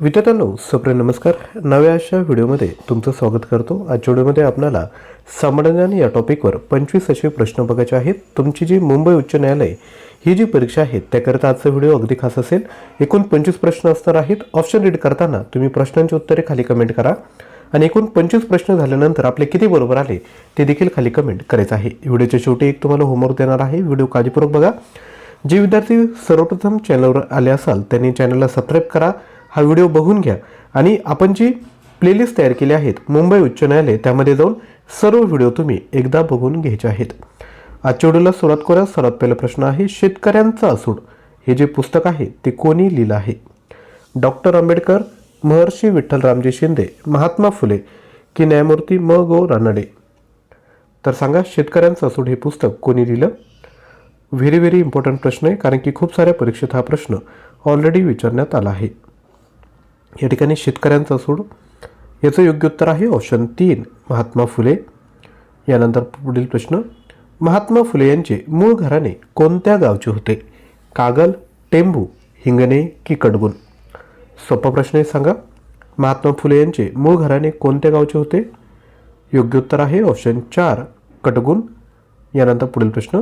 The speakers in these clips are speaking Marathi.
विद्यार्थ्यांनो सप्रे नमस्कार. नव्या अशा व्हिडिओमध्ये तुमचं स्वागत करतो. आजच्या व्हिडिओमध्ये आपल्याला समाधान या टॉपिकवर पंचवीस असे प्रश्न बघायचे आहेत. तुमची जी मुंबई उच्च न्यायालय ही जी परीक्षा आहे त्याकरिता आजचा व्हिडिओ अगदी खास असेल. एकूण पंचवीस प्रश्न असणार आहेत. ऑप्शन रीड करताना तुम्ही प्रश्नांची उत्तरे खाली कमेंट करा. आणि एकूण पंचवीस प्रश्न झाल्यानंतर आपले किती बरोबर आले ते देखील खाली कमेंट करायचं आहे. व्हिडिओच्या शेवटी एक तुम्हाला होमवर्क देणार आहे. व्हिडिओ काळजीपूर्वक बघा. जे विद्यार्थी सर्वप्रथम चॅनलवर आले असाल त्यांनी चॅनलला सबस्क्राईब करा. हा व्हिडिओ बघून घ्या. आणि आपण जी प्लेलिस्ट तयार केली आहेत मुंबई उच्च न्यायालय त्यामध्ये जाऊन सर्व व्हिडिओ तुम्ही एकदा बघून घ्यायचे आहेत. आजच्या व्हिडिओला सुरुवात करूया. सर्वात पहिला प्रश्न आहे शेतकऱ्यांचा असूड हे जे पुस्तक आहे ते कोणी लिहिलं आहे? डॉक्टर आंबेडकर महर्षी विठ्ठल रामजी शिंदे महात्मा फुले की न्यायमूर्ती म. गो. रानडे? तर सांगा शेतकऱ्यांचं असूड हे पुस्तक कोणी लिहिलं? व्हेरी व्हेरी इम्पॉर्टंट प्रश्न आहे कारण की खूप साऱ्या परीक्षेत हा प्रश्न ऑलरेडी विचारण्यात आला आहे. या ठिकाणी शेतकऱ्यांचा सूड याचं योग्य उत्तर आहे ऑप्शन तीन महात्मा फुले. यानंतर पुढील प्रश्न महात्मा फुले यांचे मूळ घराणे कोणत्या गावचे होते? कागल टेंबू हिंगणे की कडगुण सोपा प्रश्न आहे सांगा. महात्मा फुले यांचे मूळ घराणे कोणत्या गावचे होते? योग्य उत्तर आहे ऑप्शन चार कटगुण यानंतर पुढील प्रश्न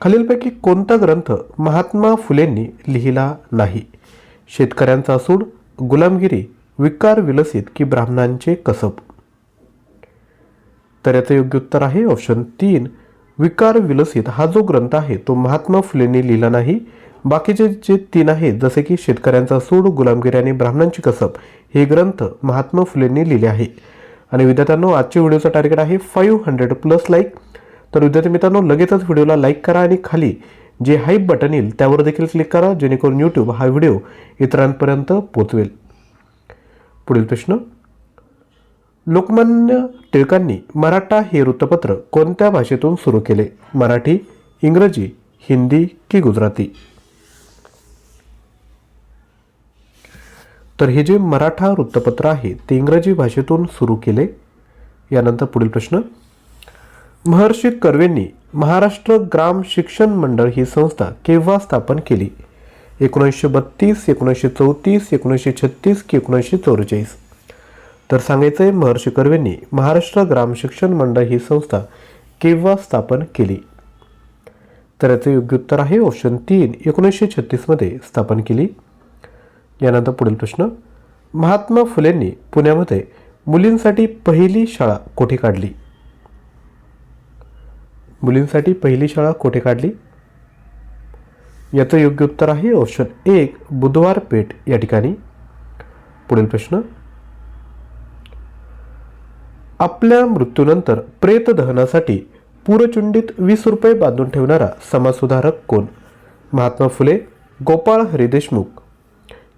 खालीलपैकी कोणता ग्रंथ महात्मा फुलेंनी लिहिला नाही? शेतकऱ्यांचा सूड गुलामगिरी विकार विलसित की ब्राह्मणांचे कसब. तर याचं योग्य उत्तर आहे ऑप्शन तीन विकार विलसित हा जो ग्रंथ आहे तो महात्मा फुलेंनी लिहिला नाही. बाकीचे जे तीन आहेत जसे की शेतकऱ्यांचा सूड गुलामगिरी आणि ब्राह्मणांची कसब हे ग्रंथ महात्मा फुलेंनी लिहिले आहे. आणि विद्यार्थ्यांनो आजच्या व्हिडिओचा टार्गेट आहे फाईव्ह हंड्रेड प्लस लाईक तर विद्यार्थी मित्रांनो लगेचच व्हिडिओला लाईक करा आणि खाली जे हाईप बटन येईल त्यावर देखील क्लिक करा जेणेकरून यूट्यूब हा व्हिडिओ इतरांपर्यंत पोचवेल पुढील प्रश्न. लोकमान्य टिळकांनी मराठा हे वृत्तपत्र कोणत्या भाषेतून सुरू केले? मराठी इंग्रजी हिंदी की गुजराती? तर हे जे मराठा वृत्तपत्र आहे ते इंग्रजी भाषेतून सुरू केले? यानंतर पुढील प्रश्न. महर्षी कर्वेंनी महाराष्ट्र ग्राम शिक्षण मंडळ ही संस्था केव्हा स्थापन केली? एकोणीसशे बत्तीस एकोणीसशे चौतीस एकोणीसशे छत्तीस की एकोणीसशे चौवेचाळीस तर सांगायचं आहे महर्षी कर्वेंनी महाराष्ट्र ग्राम शिक्षण मंडळ ही संस्था केव्हा स्थापन केली? तर याचं योग्य उत्तर आहे ऑप्शन तीन एकोणीसशे छत्तीसमध्ये स्थापन केली. यानंतर पुढील प्रश्न. महात्मा फुलेंनी पुण्यामध्ये मुलींसाठी पहिली शाळा कोठे काढली? मुलींसाठी पहिली शाळा कोठे काढली? याचं योग्य उत्तर आहे ऑप्शन एक बुधवार पेठ या ठिकाणी. पुढील प्रश्न. आपल्या मृत्यूनंतर प्रेत दहनासाठी पुरचुंडीत वीस रुपये बांधून ठेवणारा समाजसुधारक कोण? महात्मा फुले गोपाळ हरिदेशमुख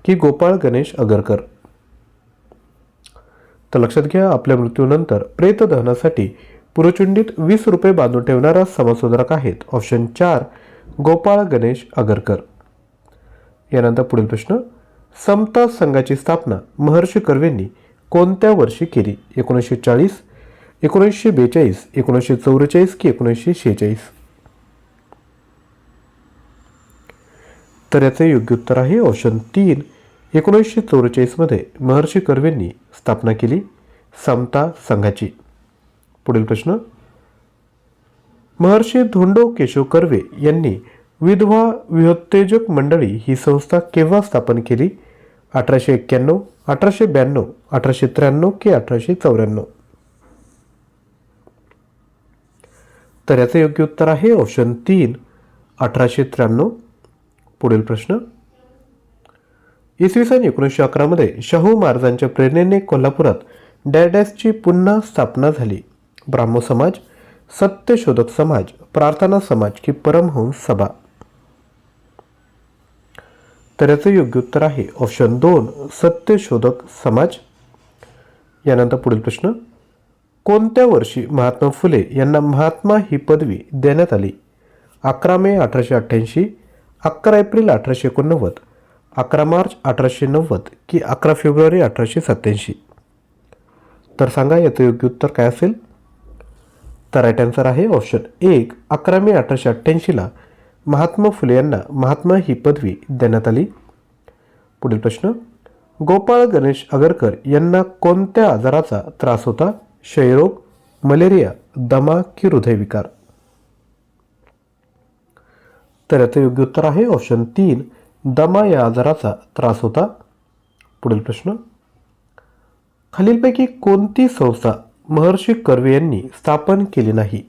की गोपाळ गणेश अगरकर? तर लक्षात घ्या आपल्या मृत्यूनंतर प्रेत दहनासाठी पुरचुंडीत वीस रुपये बांधून ठेवणारा समाजसुधारक आहेत. ऑप्शन चार गोपाळ गणेश अगरकर यानंतर पुढील प्रश्न समता संघाची स्थापना महर्षी कर्वेंनी कोणत्या वर्षी केली? एकोणीसशे चाळीस एकोणीसशे बेचाळीस एकोणीसशे चौवेचाळीस की एकोणीसशे शेहेचाळीस? तर याचे योग्य उत्तर आहे ऑप्शन तीन. एकोणीसशे चौवेचाळीसमध्ये महर्षी कर्वेंनी स्थापना केली समता संघाची. पुढील प्रश्न. महर्षी धोंडो केशव कर्वे यांनी विधवा विहोत्तेजक मंडळी ही संस्था केव्हा स्थापन केली? अठराशे एक्क्याण्णव अठराशे ब्याण्णव अठराशे त्र्याण्णव की अठराशे चौऱ्याण्णव? तर याचं योग्य उत्तर आहे ऑप्शन तीन अठराशे त्र्याण्णव. पुढील प्रश्न. इसवी सन एकोणीसशे अकरामध्ये शाहू महाराजांच्या प्रेरणेने कोल्हापुरात डॅडॅसची पुन्हा स्थापना झाली. ब्राह्मो समाज सत्यशोधक समाज प्रार्थना समाज की परमहंस सभा. तर याचं योग्य उत्तर आहे ऑप्शन दोन सत्यशोधक समाज. यानंतर पुढील प्रश्न कोणत्या वर्षी महात्मा फुले यांना महात्मा ही पदवी देण्यात आली? अकरा मे अठराशे अठ्ठ्याऐंशी अकरा एप्रिल अठराशे एकोणनव्वद अकरा मार्च अठराशे नव्वद की अकरा फेब्रुवारी अठराशे सत्याऐंशी तर सांगा याचं योग्य उत्तर काय असेल? तर राईट आन्सर आहे ऑप्शन एक अकरा मे अठराशे अठ्ठ्याऐंशीला महात्मा फुले यांना महात्मा ही पदवी देण्यात आली. पुढील प्रश्न गोपाळ गणेश आगरकर यांना कोणत्या आजाराचा त्रास होता? क्षयरोग मलेरिया दमा की हृदयविकार? तर याचं योग्य उत्तर आहे ऑप्शन तीन दमा या आजाराचा त्रास होता. पुढील प्रश्न खालीलपैकी कोणती संस्था महर्षी कर्वे यांनी स्थापन केले नाही.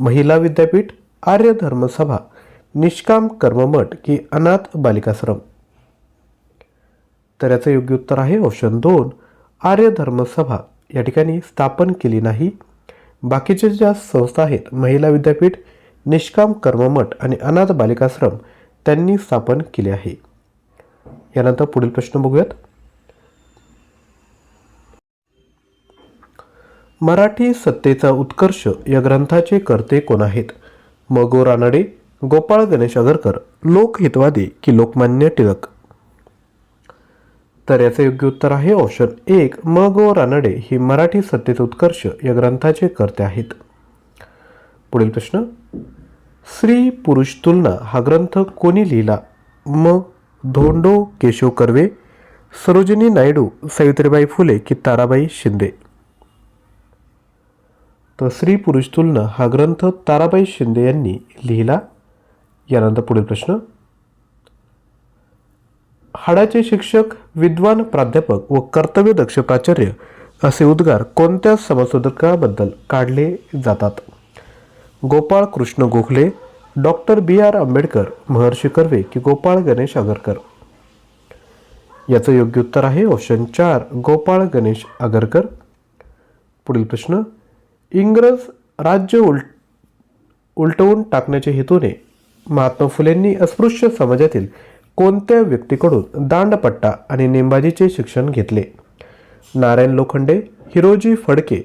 महिला विद्यापीठ आर्य धर्मसभा निष्काम कर्ममठ की अनाथ बालिकाश्रम. तर याचं योग्य उत्तर आहे ऑप्शन दोन. आर्य धर्मसभा या ठिकाणी स्थापन केली नाही. बाकीचे ज्या संस्था आहेत महिला विद्यापीठ निष्काम कर्ममठ आणि अनाथ बालिकाश्रम त्यांनी स्थापन केले आहे. यानंतर पुढील प्रश्न बघूयात. मराठी सत्तेचा उत्कर्ष या ग्रंथाचे कर्ते कोण आहेत? म. गो. रानडे गोपाळ गणेश आगरकर लोकहितवादी की लोकमान्य टिळक? तर याचे योग्य उत्तर आहे ऑप्शन एक. म. गो. रानडे ही मराठी सत्तेचा उत्कर्ष या ग्रंथाचे कर्ते आहेत. पुढील प्रश्न. स्त्री पुरुष तुलना हा ग्रंथ कोणी लिहिला? म. धोंडो केशव कर्वे सरोजिनी नायडू सावित्रीबाई फुले की ताराबाई शिंदे? तर स्त्री पुरुष तुलना हा ग्रंथ ताराबाई शिंदे यांनी लिहिला. यानंतर पुढील प्रश्न. हाडाचे शिक्षक विद्वान प्राध्यापक व कर्तव्यदक्ष प्राचार्य असे उद्गार कोणत्या समाजसुधारकाबद्दल काढले जातात? Gopal Krishna Gokhale doctor B R Ambedkar Maharshi Karve की गोपाळ गणेश आगरकर? याचं योग्य उत्तर आहे ऑप्शन चार गोपाळ गणेश आगरकर. पुढील प्रश्न. इंग्रज राज्य उल उलटवून टाकण्याच्या हेतूने महात्मा फुलेंनी अस्पृश्य समाजातील कोणत्या व्यक्तीकडून दांडपट्टा आणि नेमबाजीचे शिक्षण घेतले? नारायण लोखंडे हिरोजी फडके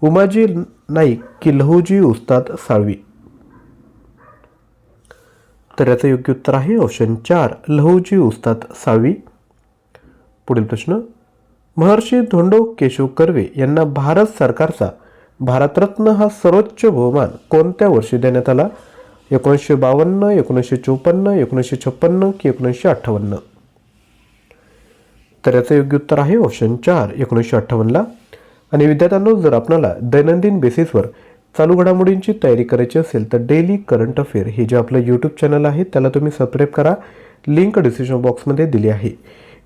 उमाजी नाईक की लहूजी उस्ताद साळवी? तर याचं योग्य उत्तर आहे ऑप्शन चार लहूजी उस्ताद साळवी. पुढील प्रश्न महर्षी धोंडो केशव कर्वे यांना भारत सरकारचा भारतरत्न हा सर्वोच्च बहुमान कोणत्या वर्षी देण्यात आला? एकोणीसशे बावन्न एकोणीसशे चोपन्न एकोणीसशे छप्पन्न की एकोणीसशे अठ्ठावन्न? तर याचं योग्य उत्तर आहे ऑप्शन चार एकोणीसशे अठ्ठावन्नला आणि विद्यार्थ्यांनो जर आपल्याला दैनंदिन बेसिसवर चालू घडामोडींची तयारी करायची असेल तर डेली करंट अफेअर हे जे आपलं यूट्यूब चॅनल आहे त्याला तुम्ही सबस्क्राईब करा. लिंक डिस्क्रिप्शन बॉक्समध्ये दिली आहे.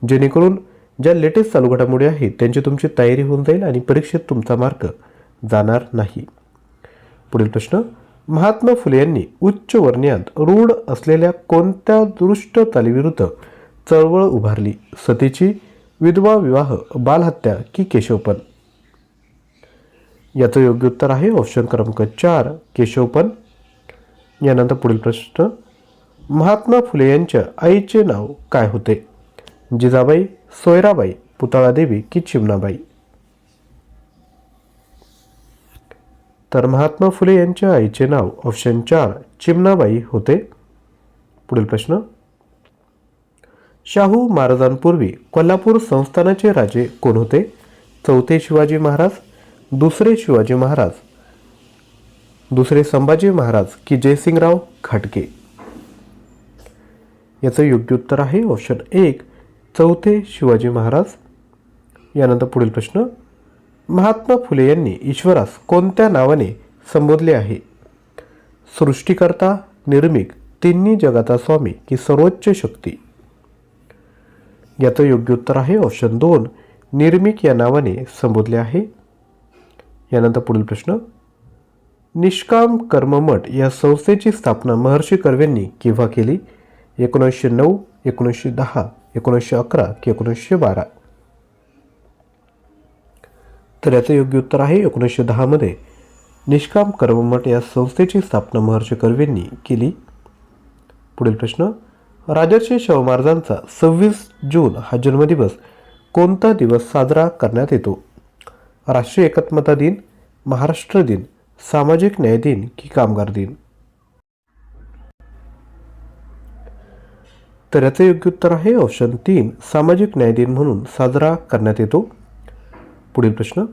जेणेकरून ज्या लेटेस्ट चालू घडामोडी आहेत त्यांची तुमची तयारी होऊन जाईल आणि परीक्षेत तुमचा मार्क जाणार नाही. पुढील प्रश्न महात्मा फुले यांनी उच्च वर्ण्यात रूढ असलेल्या कोणत्या दृष्ट चालीविरुद्ध चळवळ उभारली? सतीची विधवा विवाह बालहत्या की केशवपन याचं योग्य उत्तर आहे ऑप्शन क्रमांक चार केशवपन यानंतर पुढील प्रश्न महात्मा फुले यांच्या आईचे नाव काय होते? जिजाबाई सोयराबाई पुतळादेवी की चिमणाबाई? तर महात्मा फुले यांच्या आईचे नाव ऑप्शन चार चिमणाबाई होते. पुढील प्रश्न. शाहू महाराजांपूर्वी कोल्हापूर संस्थानाचे राजे कोण होते? चौथे शिवाजी महाराज दुसरे शिवाजी महाराज दुसरे संभाजी महाराज की जयसिंगराव घाटगे याचं योग्य उत्तर आहे ऑप्शन एक चौथे शिवाजी महाराज. यानंतर पुढील प्रश्न. महात्मा फुले यांनी ईश्वरास कोणत्या नावाने संबोधले आहे? सृष्टीकर्ता निर्मिक तिन्ही जगाचा स्वामी की सर्वोच्च शक्ती? याचं योग्य उत्तर आहे ऑप्शन दोन. निर्मिक या नावाने संबोधले आहे. यानंतर पुढील प्रश्न. निष्काम कर्ममठ या संस्थेची स्थापना महर्षी कर्वेंनी केव्हा केली? एकोणीसशे नऊ एकोणीसशे दहा एकोणीसशे अकरा की एकोणीसशे बारा? तर याचं योग्य उत्तर आहे एकोणीसशे दहामध्ये निष्काम कर्ममठ या संस्थेची स्थापना महर्षी कर्वेंनी केली. पुढील प्रश्न राजर्षी शवमार्जांचा सव्वीस जून हा जन्मदिवस कोणता दिवस साजरा करण्यात येतो? राष्ट्रीय एकात्मता दिन महाराष्ट्र दिन सामाजिक न्याय दिन की कामगार दिन? तर याचं योग्य उत्तर आहे ऑप्शन तीन सामाजिक न्याय दिन म्हणून साजरा करण्यात येतो. पुढील प्रश्न.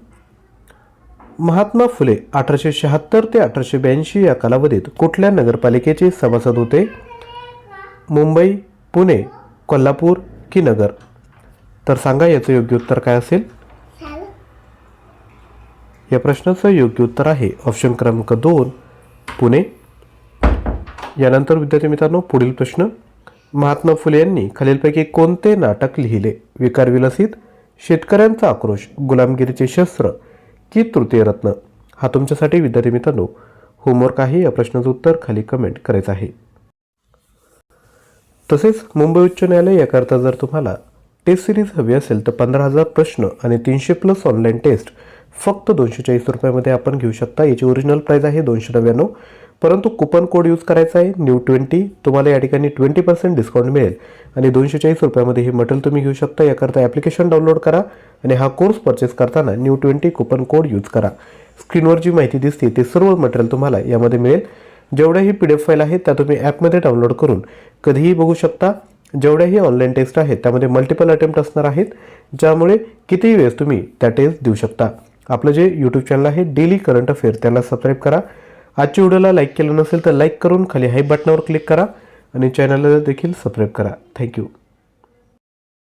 महात्मा फुले अठराशे शहात्तर ते अठराशे ब्याऐंशी या कालावधीत कुठल्या नगरपालिकेचे सभासद होते? मुंबई पुणे कोल्हापूर की नगर? तर सांगा याचं योग्य उत्तर काय असेल? या प्रश्नाचं योग्य उत्तर आहे ऑप्शन क्रमांक दोन पुणे. यानंतर विद्यार्थी मित्रांनो पुढील प्रश्न. महात्मा फुले यांनी खालीलपैकी कोणते नाटक लिहिले? विकार विलसित शेतकऱ्यांचा आक्रोश गुलामगिरीचे शस्त्र की तृतीय रत्न? हा तुमच्यासाठी विद्यार्थी मित्रांनो होमवर्क आहे. या प्रश्नाचं उत्तर खाली कमेंट करायचं आहे. तसेच मुंबई उच्च न्यायालय याकरता जर तुम्हाला टेस्ट सिरीज हवी असेल तर पंधरा हजार प्रश्न आणि तीनशे प्लस ऑनलाईन टेस्ट फक्त दोनशे चाळीस रुपयामध्ये आपण घेऊ शकता. याची ओरिजिनल प्राईज आहे दोनशे नव्याण्णव. परंतु कुपन कोड यूज करायचा आहे न्यू ट्वेंटी तुम्हाला या ठिकाणी ट्वेंटी पर्सेंट डिस्काउंट मिळेल. आणि दोनशे चाळीस रुपयामध्ये हे मटेरियल तुम्ही घेऊ शकता. याकरता ॲप्लिकेशन डाउनलोड करा आणि हा कोर्स परचेस करताना new twenty coupon code use करा. स्क्रीनवर जी माहिती दिसते ते सर्व मटेरियल तुम्हाला यामध्ये मिळेल. जेवढ्याही पी डी एफ फाईल आहेत त्या तुम्ही ॲपमध्ये डाउनलोड करून कधीही बघू शकता. जेवढ्याही ऑनलाईन टेस्ट आहेत त्यामध्ये मल्टिपल अटेम्प्ट असणार आहेत ज्यामुळे कितीही वेळेस तुम्ही त्या टेस्ट देऊ शकता. आपलं जे यूट्यूब चॅनल आहे डेली करंट अफेअर त्याला सबस्क्राईब करा. आजच्या व्हिडिओला लाईक केलं नसेल तर लाईक करून खाली हाय बटनावर क्लिक करा आणि चॅनलला देखील सबस्क्राईब करा. थँक्यू